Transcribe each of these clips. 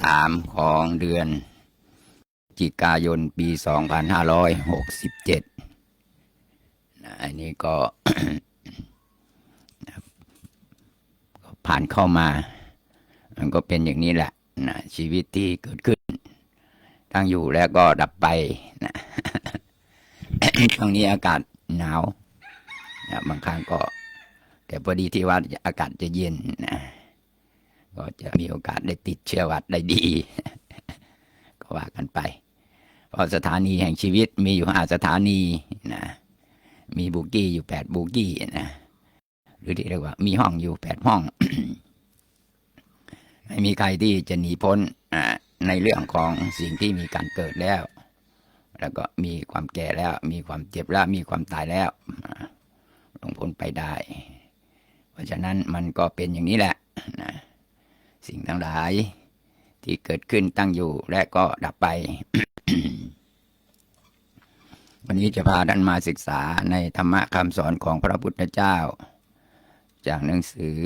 สามของเดือนจิกายนปีสองพันห้าร้อยหกสิบเจ็ดอันนี้ก็ก็ผ่านเข้ามา มันก็เป็นอย่างนี้แหละนะชีวิตที่เกิดขึ้น ตั้งอยู่แล้วก็ดับไปนะช่วงนี้อากาศหนาวนะบางครั้งก็ แต่พอดีที่ว่าอากาศจะเย็นนะ ก็จะมีโอกาสได้ติดเชื้อหวัดได้ดี ก็ว่ากันไปเพราะสถานีแห่งชีวิตมีอยู่ห้าสถานีนะมีบุกี้อยู่แปดบุกี้นะหรือที่เรียกว่ามีห้องอยู่แปดห้อง ไม่มีใครที่จะหนีพ้นในเรื่องของสิ่งที่มีการเกิดแล้ว แล้วก็มีความแก่แล้ว มีความเจ็บแล้วมีความตายแล้วลงพ้นไปได้ เพราะฉะนั้นมันก็เป็นอย่างนี้แหละนะ สิ่งทั้งหลาย ที่เกิดขึ้นตั้งอยู่และก็ดับไป วันนี้จะพาท่านมาศึกษาในธรรมะคำสอนของพระพุทธเจ้า จากหนังสือ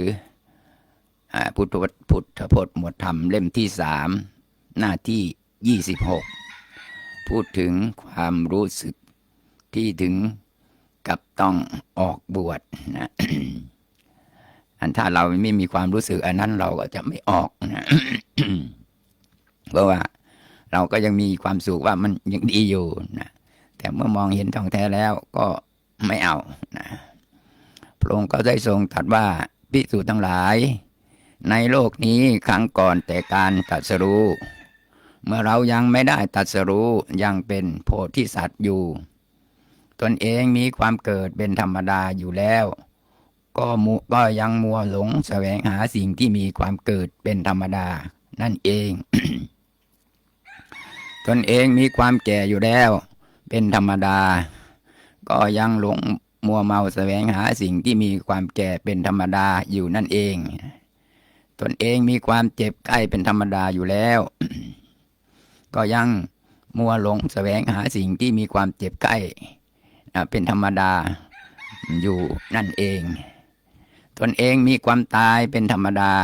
พุทธพุทธพจน์หมวดธรรมเล่มที่สามหน้าที่ยี่สิบหกพูดถึงความรู้สึกที่ถึงกับต้องออกบวชนะ อันถ้าเราไม่มีความรู้สึกอันนั้นเราก็จะไม่ออกนะเพราะว่าเราก็ยังมีความสุขว่ามันยังดีอยู่นะแต่เมื่อมองเห็นท่องแท้แล้วก็ไม่เอานะพระองค์ก็ได้ทรงตรัสว่าพิสูจน์ทั้งหลาย ในโลกนี้ครั้งก่อนแต่การตรัสรู้ เมื่อเรายังไม่ได้ตรัสรู้ยังเป็นโพธิสัตว์อยู่ ตนเองมีความเกิดเป็นธรรมดาอยู่แล้ว ก็มัวก็ยังมัวหลงแสวงหาสิ่งที่มีความเกิดเป็นธรรมดา นั่นเอง ตนเองมีความแก่อยู่แล้ว เป็นธรรมดา ก็ยังหลงมัวเมาแสวงหาสิ่งที่มีความแก่เป็นธรรมดาอยู่นั่นเอง ตนเองมีความเจ็บใกล้เป็นธรรมดาอยู่แล้ว ก็ยังมัวหลงแสวงหาสิ่งที่มีความเจ็บใกล้เป็นธรรมดาอยู่นั่นเอง ตนเองมีความตายเป็นธรรมดา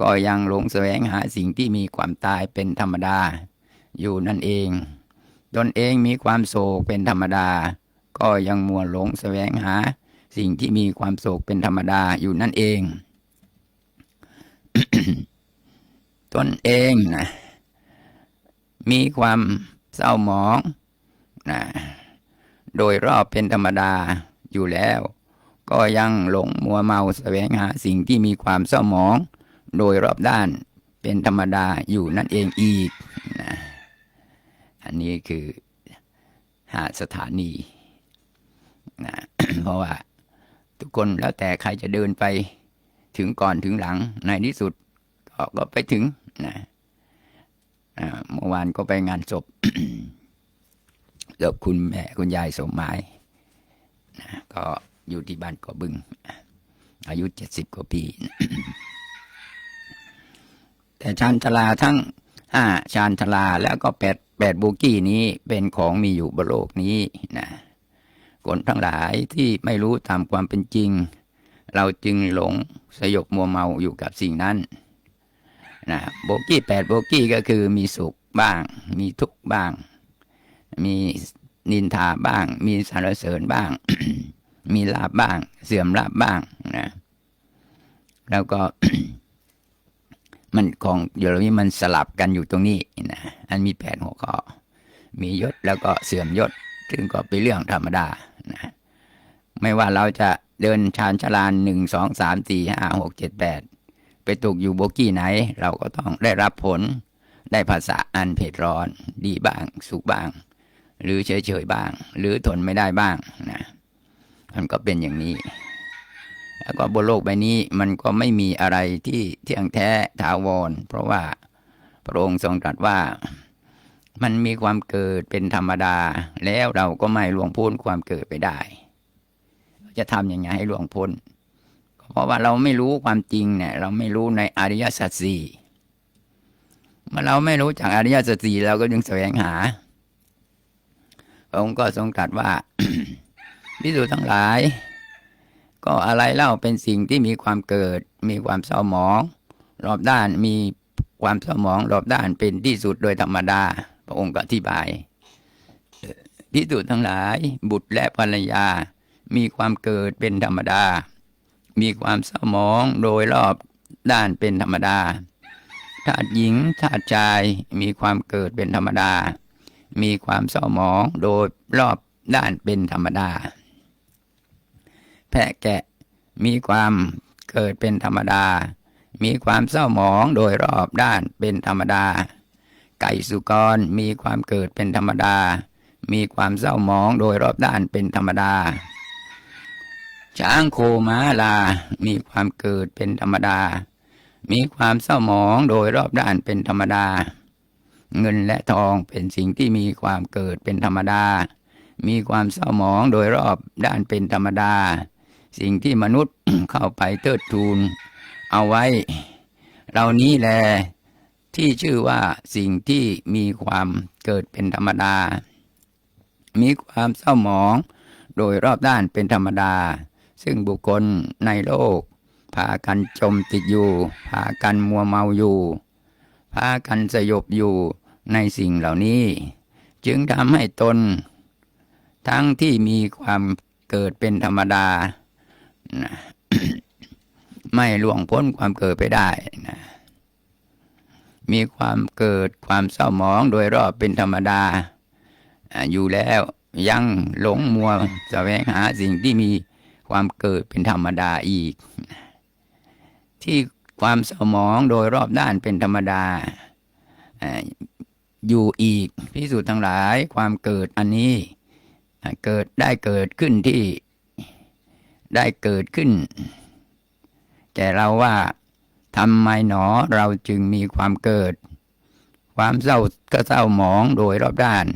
ก็ยังหลงแสวงหาสิ่งที่มีความตายเป็นธรรมดา อยู่นั่นเอง ตนเองมีความโศกเป็นธรรมดา ก็ยังมัวหลงแสวงหา สิ่งที่มีความโศกเป็นธรรมดาอยู่นั่นเอง ตนเองนะมีความเศร้าหมองนะโดยรอบเป็นธรรมดาอยู่แล้ว ก็ยังหลงมัวเมาแสวงหาสิ่งที่มีความเศร้าหมอง โดยรอบด้านเป็นธรรมดาอยู่นั่นเองอีกนะอันนี้คือหาสถานีนะเพราะว่าทุกคนแล้วแต่ใครจะเดินไปถึงก่อนถึงหลังในที่สุดก็ก็ไปถึงนะเมื่อวานก็ไปงานศพกับคุณแม่คุณยายสมหมายนะก็ อยู่ที่บ้านกาะบึง อายุเจ็ดสิบกว่าปี แต่ชานชลาทั้งห้าชานชลาแล้วก็แปดแปดโบกี้นี้เป็นของมีอยู่บนโลกนี้นะคนทั้งหลายที่ไม่รู้ตามความเป็นจริง เราจึงหลงสยบมัวเมาอยู่กับสิ่งนั้นนะโบกี้แปดโบกี้ก็คือมีสุขบ้าง มีทุกข์บ้าง มีนินทาบ้าง มีสรรเสริญบ้าง มีลาบบ้าง เสื่อมลาบบ้างนะแล้วก็ มันของเดี๋ยวนี้มันสลับกันอยู่ตรงนี้นะอันมีแปดหัวข้อมียศแล้วก็เสื่อมยศซึ่งก็เป็นเรื่องธรรมดานะไม่ว่าเราจะเดินชานชลานหนึ่งสองสามสี่ห้าหกเจ็ดแปดไปตกอยู่โบกี้ไหน เราก็ต้องได้รับผลได้ภาษาอันเผ็ดร้อน ดีบ้าง สุขบ้าง หรือเฉยๆบ้าง หรือทนไม่ได้บ้างนะ มันก็เป็นอย่างนี้แล้วก็บนโลกใบนี้มันก็ไม่มีอะไรที่เที่ยงแท้ถาวร เพราะว่าพระองค์ทรงตรัสว่ามันมีความเกิดเป็นธรรมดา แล้วเราก็ไม่ล่วงพ้นความเกิดไปได้ จะทำยังไงให้ล่วงพ้น เพราะว่าเราไม่รู้ความจริงเนี่ย เราไม่รู้ในอริยสัจสี่เมื่อเราไม่รู้จากอริยสัจสี่เราก็จึงแสวงหาพระองค์ก็ทรงตรัสว่า พิสูจน์ทั้งหลาย ก็อะไรเล่าเป็นสิ่งที่มีความเกิด มีความเศร้าหมอง รอบด้านมีความเศร้าหมอง รอบด้านเป็นที่สุดโดยธรรมดา พระองค์ก็อธิบายพิสูจน์ทั้งหลาย บุตรและภรรยา มีความเกิดเป็นธรรมดา มีความเศร้าหมองโดยรอบด้านเป็นธรรมดาธาตุหญิงธาตุชายมีความเกิดเป็นธรรมดา มีความเศร้าหมองโดยรอบด้านเป็นธรรมดา แพะแกะ มีความเกิดเป็นธรรมดา มีความเศร้าหมองโดยรอบด้านเป็นธรรมดา ไก่สุกรมีความเกิดเป็นธรรมดา มีความเศร้าหมองโดยรอบด้านเป็นธรรมดา ช้างโคม้าลา มีความเกิดเป็นธรรมดา มีความเศร้าหมองโดยรอบด้านเป็นธรรมดา เงินและทองเป็นสิ่งที่มีความเกิดเป็นธรรมดา มีความเศร้าหมองโดยรอบด้านเป็นธรรมดา สิ่งที่มนุษย์เข้าไปเทิดทูน เอาไว้ เหล่านี้แลที่ชื่อว่าสิ่งที่มีความเกิดเป็นธรรมดา มีความเศร้าหมอง โดยรอบด้านเป็นธรรมดา ซึ่งบุคคลในโลก พากันจมติดอยู่ พากันมัวเมาอยู่ พากันสยบอยู่ในสิ่งเหล่านี้ จึงทำให้ตน ทั้งที่มีความเกิดเป็นธรรมดา นะไม่ล่วงพ้นความเกิดไปได้นะมีความเกิดความเศร้าหมองโดยรอบเป็นธรรมดา อยู่แล้วยังหลงมัวแสวงหาสิ่งที่มีความเกิดเป็นธรรมดาอีก ที่ความเศร้าหมองโดยรอบด้านเป็นธรรมดาอยู่อีกพิสูจน์ทั้งหลายความเกิดอันนี้ เกิดได้เกิดขึ้นที่ ได้เกิดขึ้น แก่เราว่าทำไมหนอเราจึงมีความเกิด ความเศร้าก็เศร้าหมองโดยรอบด้าน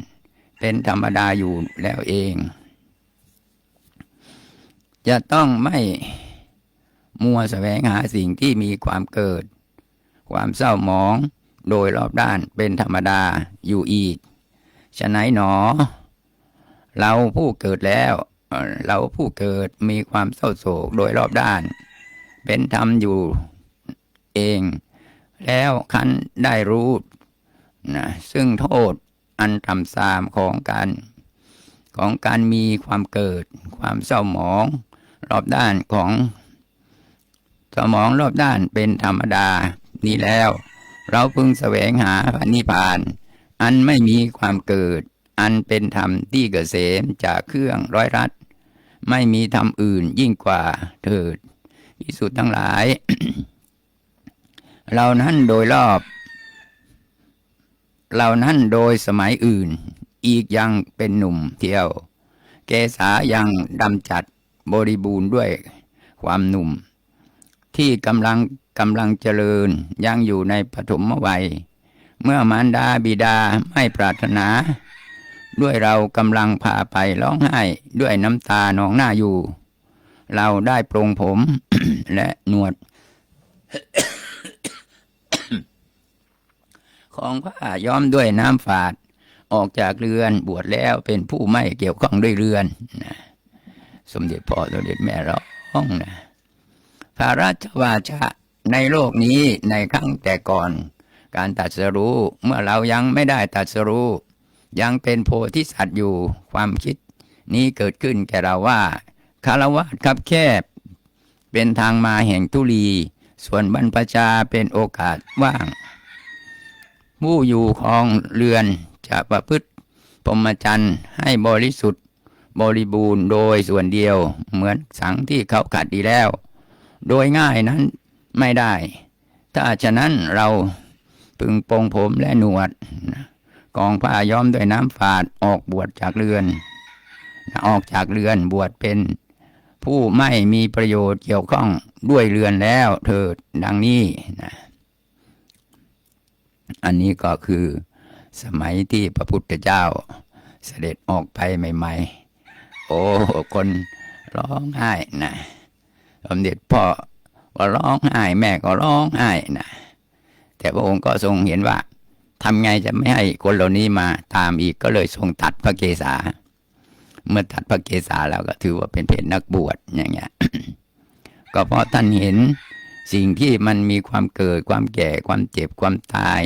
เป็นธรรมดาอยู่แล้วเอง จะต้องไม่มัวแสวงหาสิ่งที่มีความเกิด ความเศร้าหมองโดยรอบด้านเป็นธรรมดาอยู่อีกฉะไหนหนอ เราผู้เกิดแล้ว เราผู้เกิดมีความเศร้าโศกโดยรอบด้าน เป็นธรรมอยู่เอง แล้วคันได้รู้นะซึ่งโทษอันทำสามของการของการมีความเกิด ความเศร้าหมอง รอบด้านของสมองรอบด้านเป็นธรรมดานี้แล้ว เราพึงแสวงหาพระนิพพาน อันไม่มีความเกิด อันเป็นธรรมที่เกษมจากเครื่องร้อยรัด ไม่มีธรรมอื่นยิ่งกว่าเถิดที่สุดทั้งหลาย เรานั้นโดยรอบ เรานั้นโดยสมัยอื่น อีกยังเป็นหนุ่มเที่ยว เกษายังดำจัดบริบูรณ์ด้วยความหนุ่ม ที่กำลังกำลังเจริญยังอยู่ในปฐมวัย เมื่อมารดาบิดาไม่ปรารถนา ด้วยเรากำลังพาไปร้องไห้ด้วยน้ำตาหนองหน้าอยู่ เราได้ปรงผม และหนวด ของผ้าย้อมด้วยน้ำฝาด ออกจากเรือนบวชแล้วเป็นผู้ไม่เกี่ยวข้องด้วยเรือนนะสมเด็จพ่อสมเด็จแม่ร้องนะพระราชวาชะในโลกนี้ในครั้งแต่ก่อน การตัดสรู้เมื่อเรายังไม่ได้ตัดสรู้ ยังเป็นโพธิสัตว์อยู่ความคิดนี้เกิดขึ้นแก่เราว่าคารวะคับแคบ เป็นทางมาแห่งทุลี ส่วนบรรพชาเป็นโอกาสว่าง ผู้อยู่ของเรือนจะประพฤติพรหมจรรย์ให้บริสุทธิ์ บริบูรณ์โดยส่วนเดียวเหมือนสังที่เขาขัดดีแล้ว โดยง่ายนั้นไม่ได้ ถ้าฉะนั้นเราพึงปรงผมและหนวด กองผ้าย้อมด้วยน้ำฝาดออกบวชจากเรือน ออกจากเรือนบวชเป็น ผู้ไม่มีประโยชน์เกี่ยวข้องด้วยเรือนแล้วเถิดดังนี้นะอันนี้ก็คือสมัยที่พระพุทธเจ้าเสด็จออกไปใหม่ๆ โอ้ คนร้องไห้นะสมเด็จพ่อก็ร้องไห้แม่ก็ร้องไห้นะแต่พระองค์ก็ทรงเห็นว่า ทำไงจะไม่ให้คนเหล่านี้มาตามอีกก็เลยทรงตัดพระเกศา เมื่อตัดพระเกศาแล้วก็ถือว่าเป็นเพศนักบวชอย่างเงี้ย ก็เพราะท่านเห็นสิ่งที่มันมีความเกิดความแก่ความเจ็บความตาย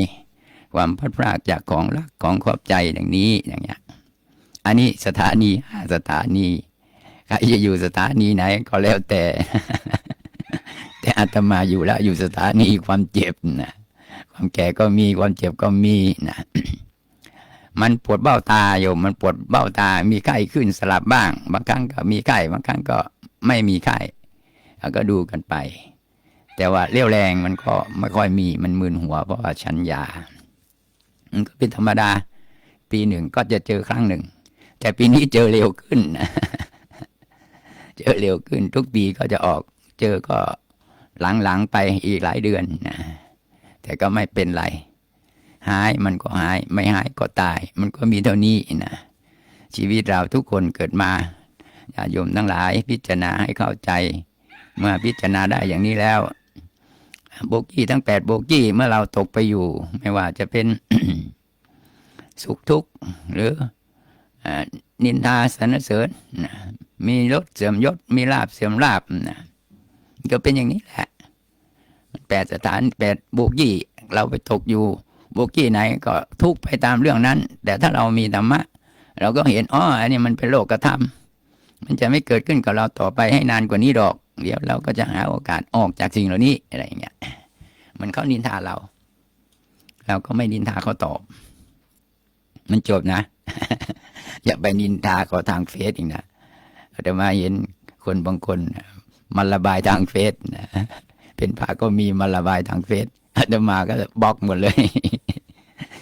ความพัดพรากจากของรักของขอบใจอย่างนี้อย่างเงี้ย อันนี้สถานีห้าสถานีใครจะอยู่สถานีไหนก็แล้วแต่ แต่อาตมาอยู่แล้วอยู่สถานีความเจ็บนะ ความแก่ก็มีความเจ็บก็มีนะมันปวดเบ้าตาโยมมันปวดเบ้าตา มีไข้ขึ้นสลับบ้าง บางครั้งก็มีไข้บางครั้งก็ไม่มีไข้แล้วก็ดูกันไป แต่ว่าเรี่ยวแรงมันก็ไม่ค่อยมีมันมึนหัว เพราะว่าชันยามันก็เป็นธรรมดา ปีหนึ่งก็จะเจอครั้งหนึ่ง แต่ปีนี้เจอเร็วขึ้นเจอเร็วขึ้น ทุกปีก็จะออก เจอก็หลังๆไปอีกหลายเดือนนะ แต่ก็ไม่เป็นไร หายมันก็หาย ไม่หายก็ตาย มันก็มีเท่านี้นะชีวิตเราทุกคนเกิดมาญาโยมทั้งหลายพิจารณาให้เข้าใจ เมื่อพิจารณาได้อย่างนี้แล้ว โบกี้ทั้งแปดโบกี้เมื่อเราตกไปอยู่ ไม่ว่าจะเป็นสุขทุกข์หรืออนินทาสรรเสริญนะมียศเสื่อมยศมีลาบเสื่อมลาบนะก็เป็นอย่างนี้แหละ แปดสถานแปดโบกี้เราไปตกอยู่โบกี้ไหนก็ทุกไปตามเรื่องนั้น แต่ถ้าเรามีธรรมะ เราก็เห็นอ๋ออันนี้มันเป็นโลกธรรมมันจะไม่เกิดขึ้นกับเราต่อไปให้นานกว่านี้ดอก เดี๋ยวเราก็จะหาโอกาสออกจากสิ่งเหล่านี้อะไรอย่างเงี้ยมันเขานินทาเรา เราก็ไม่นินทาเขาตอบ มันจบนะ อย่าไปนินทาเขาทางเฟซอีกนะแต่มาเห็นคนบางคนมันระบายทางเฟซนะ เป็นพระก็มีมาระบายทางเฟซอาตมาก็บล็อกหมดเลย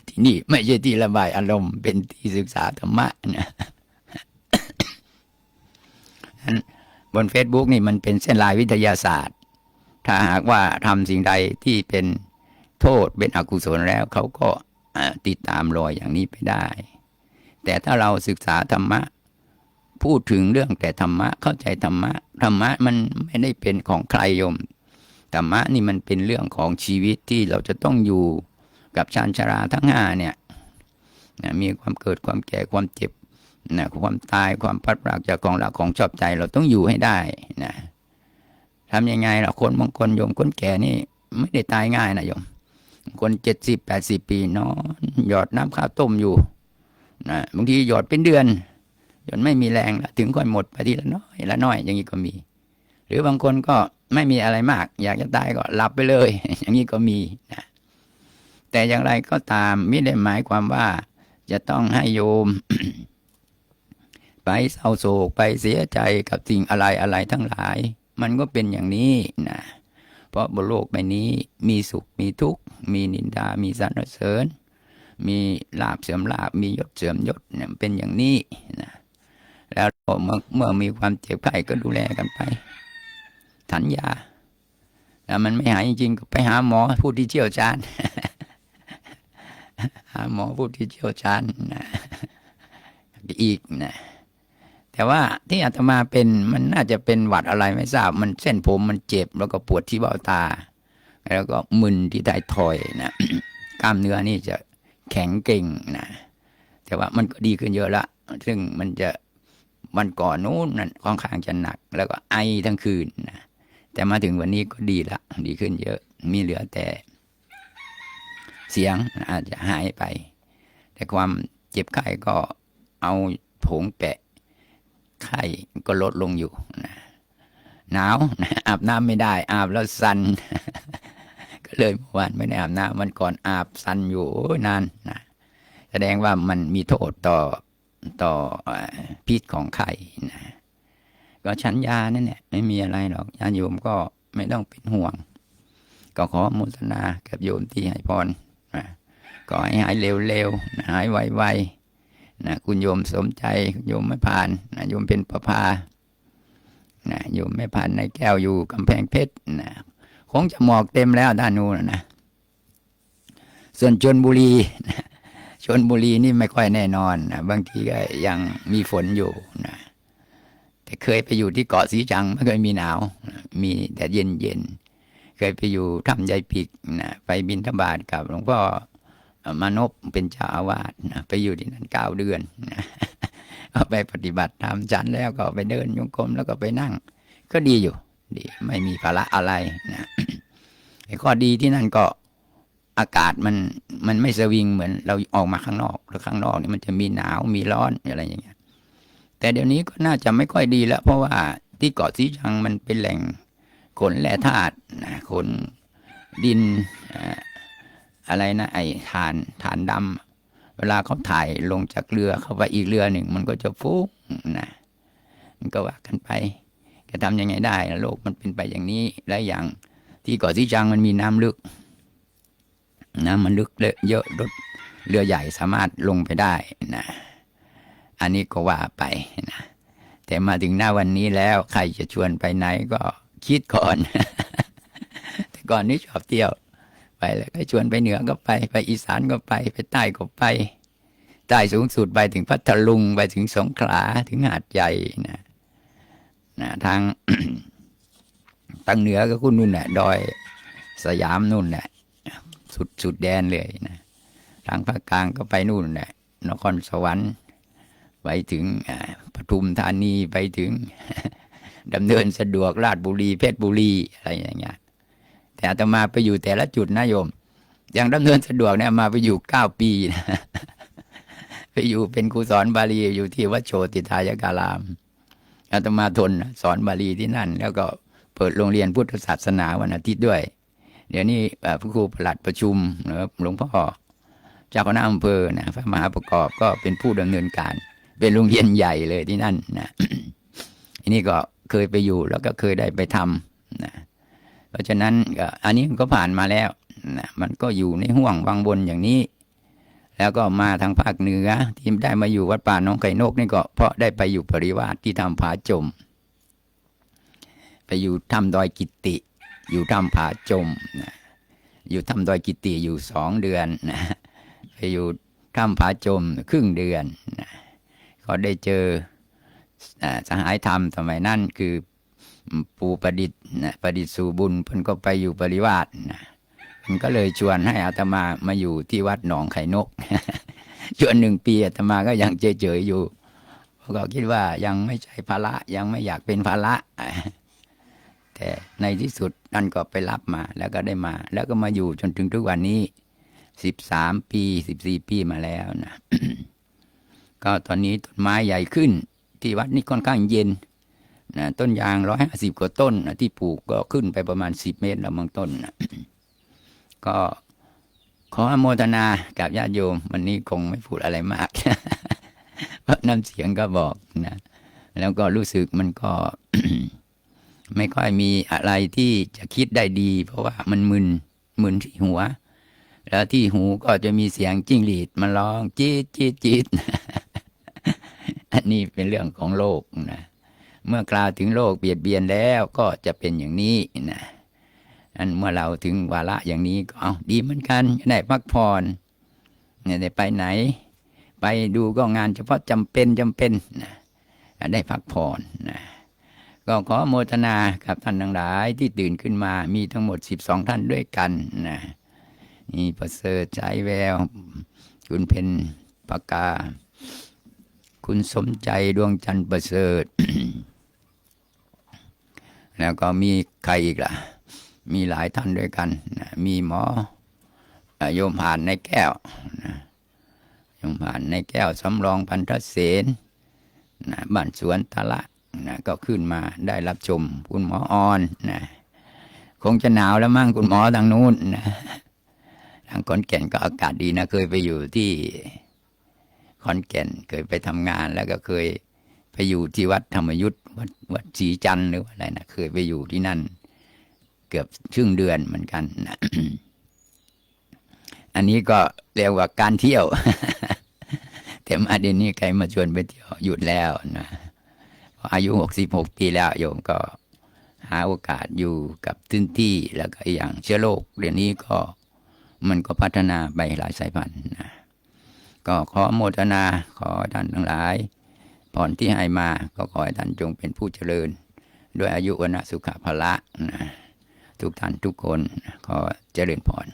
ที่นี่ไม่ใช่ที่ระบายอารมณ์เป็นที่ศึกษาธรรมะนะบน Facebook นี่มันเป็นเส้นลายวิทยาศาสตร์ ถ้าหากว่าทำสิ่งใดที่เป็นโทษเป็นอกุศลแล้วเขาก็ติดตามรอยอย่างนี้ไปได้ แต่ถ้าเราศึกษาธรรมะ พูดถึงเรื่องแต่ธรรมะเข้าใจธรรมะธรรมะมันไม่ได้เป็นของใครโยม ธรรมะนี่มันเป็นเรื่องของชีวิตที่เราจะต้องอยู่กับชานชราทั้งห้าเนี่ยนะมีความเกิดความแก่ความเจ็บนะความตายความพัดพรากจากของรักของชอบใจเราต้องอยู่ให้ได้นะทำยังไงล่ะคนบางคนโยมคนแก่นี่ไม่ได้ตายง่ายนะโยม คนเจ็ดสิบแปดสิบปีนอนหยอดน้ำข้าวต้มอยู่นะบางทีหยอดเป็นเดือนจนไม่มีแรงละถึงค่อยหมดไปทีละน้อยละน้อยอย่างนี้ก็มี หรือบางคนก็ ไม่มีอะไรมาก อยากจะตายก็หลับไปเลย อย่างนี้ก็มีนะแต่อย่างไรก็ตามไม่ได้หมายความว่า จะต้องให้โยม ไปเศร้าโศกไปเสียใจกับสิ่งอะไรอะไรทั้งหลาย มันก็เป็นอย่างนี้นะเพราะบนโลกใบนี้มีสุขมีทุกข์มีนินดามีสรรเสริญ มีลาบเสื่อมลาบมียศเสื่อมยศเนี่ยเป็นอย่างนี้นะแล้วเมื่อเมื่อมีความเจ็บไข้ก็ดูแลกันไป ถันยาถ้ามันไม่หายจริงๆก็ไปหาหมอผู้ที่เชี่ยวชาญหาหมอผู้ที่เชี่ยวชาญนะอีกนะแต่ว่าที่อาตมาเป็นมันน่าจะเป็นหวัดอะไรไม่ทราบ มันเส้นผมมันเจ็บแล้วก็ปวดที่เบ้าตา แล้วก็มึนที่ท้ายทอยนะกล้ามเนื้อนี่จะแข็งเก่งนะแต่ว่ามันก็ดีขึ้นเยอะละซึ่งมันจะวันก่อนนู้นนั่นค่อนข้างจะหนัก แล้วก็ไอทั้งคืนนะ แต่มาถึงวันนี้ก็ดีละ ดีขึ้นเยอะ มีเหลือแต่เสียงอาจจะหายไป แต่ความเจ็บไข้ก็เอาผงแปะ ไข้ก็ลดลงอยู่นะหนาวอาบน้ำไม่ได้ อาบแล้วสัน ก็เลยเมื่อวานไม่ได้อาบน้ำมันก่อนอาบสันอยู่นานนะแสดงว่ามันมีโทษต่อต่อเอ่อพิษของไข้นะ ก็ฉันยานั่นแหละไม่มีอะไรหรอกญาติโยมก็ไม่ต้องเป็นห่วง ก็ขอมุทนากับโยมที่ให้พรนะก็ให้หายเร็วๆหายไวๆนะคุณโยมสมใจโยมไม่ผ่านนะโยมเป็นประภานะโยมไม่ผ่านในแก้วอยู่กำแพงเพชรนะคงจะหมอกเต็มแล้วด้านนู้นนะส่วนชนบุรีนะชนบุรีนี่ไม่ค่อยแน่นอนนะบางทีก็ยังมีฝนอยู่นะ แต่เคยไปอยู่ที่เกาะสีจังไม่เคยมีหนาว มีแต่เย็นเย็นเคยไปอยู่ถ้ำยายปิกนะไปบินธบาตกับหลวงพ่อมานพเป็นเจ้าอาวาสนะไปอยู่ที่นั่นเก้าเดือนนะก็ไปปฏิบัติธรรมฉันแล้วก็ไปเดินโยงกรมแล้วก็ไปนั่ง ก็ดีอยู่ ดีไม่มีภาระอะไรนะข้อดีที่นั่นก็อากาศมันมันไม่สวิงเหมือนเราออกมาข้างนอกแล้วข้างนอกนี่มันจะมีหนาวมีร้อนอะไรอย่างเงี้ย แต่เดี๋ยวนี้ก็น่าจะไม่ค่อยดีแล้ว เพราะว่าที่เกาะสีชังมันเป็นแหล่งขนแร่ธาตุนะขนดินอะไรนะไอ้ฐานฐานดำเวลาเขาถ่ายลงจากเรือเข้าไปอีกเรือหนึ่ง มันก็จะฟุ้งนะมันก็ว่ากันไปจะทำยังไงได้ โลกมันเป็นไปอย่างนี้และอย่างที่เกาะสีชังมันมีน้ำลึก น้ำมันลึกเลอะเยอะรถเรือใหญ่สามารถลงไปได้นะ อันนี้ก็ว่าไปนะแต่มาถึงหน้าวันนี้แล้ว ใครจะชวนไปไหนก็คิดก่อน แต่ก่อนนี้ชอบเที่ยว ไปแล้วก็ชวนไปเหนือก็ไป ไปอีสานก็ไป ไปใต้ก็ไป ใต้สูงสุดไปถึงพัทลุงไปถึงสงขลาถึงหาดใหญ่นะนะทางทางเหนือก็คุณนู่นแหละดอยสยามนู่นแหละสุดสุดแดนเลยนะ ทางภาคกลางก็ไปนู่นแหละนครสวรรค์ ไปถึงปทุมธานีไปถึงดำเนินสะดวกราชบุรีเพชรบุรีอะไรอย่างเงี้ยแต่อาตมาไปอยู่แต่ละจุดนะโยม อย่างดำเนินสะดวกเนี่ยมาไปอยู่เก้าปีนะไปอยู่เป็นครูสอนบาลีอยู่ที่วัดโชติทายการามอาตมาทนสอนบาลีที่นั่น แล้วก็เปิดโรงเรียนพุทธศาสนาวันอาทิตย์ด้วย เดี๋ยวนี้อ่าพระครูประหลัดประชุมนะครับหลวงพ่อเจ้าคณะอำเภอนะพระมหาประกอบก็เป็นผู้ดำเนินการ เป็นโรงเรียนใหญ่เลยที่นั่นนะอันนี้ก็เคยไปอยู่แล้วก็เคยได้ไปทำนะเพราะฉะนั้นก็อันนี้ก็ผ่านมาแล้วนะมันก็อยู่ในห่วงวังบนอย่างนี้ แล้วก็มาทางภาคเหนือ ที่ได้มาอยู่วัดป่าน้องไก่นกนี่ก็เพราะได้ไปอยู่ปริวาสที่ทำผาจม ไปอยู่ถ้ำดอยกิติ อยู่ถ้ำผาจมนะอยู่ถ้ำดอยกิติอยู่สองเดือนนะไปอยู่ถ้ำผาจมครึ่งเดือนนะ ก็ได้เจอสหายธรรมสมัยนั้นคือปูประดิษฐ์ประดิษฐ์สู่บุญเพิ่นก็ไปอยู่ปริวาสนะเพิ่นก็เลยชวนให้อาตมามาอยู่ที่วัดหนองไข่นกชวนหนึ่งปีอาตมาก็ยังเฉยๆอยู่เพราะก็คิดว่ายังไม่ใช่ภาระยังไม่อยากเป็นภาระแต่ในที่สุดนั่นก็ไปรับมา แล้วก็ได้มา แล้วก็มาอยู่จนถึงทุกวันนี้สิบสามปีสิบสี่ปีมาแล้วนะ ก็ตอนนี้ต้นไม้ใหญ่ขึ้น ที่วัดนี้ค่อนข้างเย็นนะต้นยางร้อยห้าสิบกว่าต้นนะที่ปลูกก็ขึ้นไปประมาณสิบเมตรแล้วบางต้นนะก็ขออโมทนากับญาติโยม วันนี้คงไม่พูดอะไรมากเพราะน้ำเสียงก็บอกนะแล้วก็รู้สึกมันก็ ไม่ค่อยมีอะไรที่จะคิดได้ดี เพราะว่ามันมึนมึนที่หัว แล้วที่หูก็จะมีเสียงจิ้งหรีดมาร้องจี๊ดจี๊ดจี๊ด อันนี้เป็นเรื่องของโลกนะเมื่อกล่าวถึงโลกเบียดเบียนแล้วก็จะเป็นอย่างนี้นะอันเมื่อเราถึงวาระอย่างนี้ก็เอาดีเหมือนกันได้พักผ่อนเนี่ยได้ไปไหน ไปดูก็งานเฉพาะจำเป็นจำเป็นนะได้พักผ่อนนะก็ขอโมทนากับท่านทั้งหลายที่ตื่นขึ้นมามีทั้งหมด 12 ท่านด้วยกันนะนี่ประเสริฐใจแวว คุณเพนปากา คุณสมใจดวงจันทร์ประเสริฐ แล้วก็มีใครอีกล่ะ มีหลายท่านด้วยกันนะมีหมอโยมผ่านในแก้วนะโยมผ่านในแก้วสำรองพันธเสนนะบ้านสวนตะละนะก็ขึ้นมาได้รับชมคุณหมอออนนะคงจะหนาวแล้วมั้งคุณหมอทางนู้นนะทางขอนแก่นก็อากาศดีนะ เคยไปอยู่ที่ ขอนแก่นเคยไปทำงาน แล้วก็เคยไปอยู่ที่วัดธรรมยุทธ์วัดวัดศรีจันทร์หรือว่าอะไรนะเคยไปอยู่ที่นั่น เกือบครึ่งเดือนเหมือนกันนะอันนี้ก็เรียกว่าการเที่ยวแต่มาเดี๋ยวนี้ใครมาชวนไปเที่ยวหยุดแล้วนะอายุหกสิบหกปีแล้วโยมก็หาโอกาสอยู่กับพื้นที่แล้วก็อีกอย่างเชื้อโรคเดี๋ยวนี้ก็มันก็พัฒนาไปหลายสายพันธุ์นะ ก็ขอโมทนาขอท่านทั้งหลายผ่อนที่ให้มาก็ขอให้ท่านจงเป็นผู้เจริญ ด้วยอายุวนสุขภะละนะทุกท่านทุกคนขอเจริญพร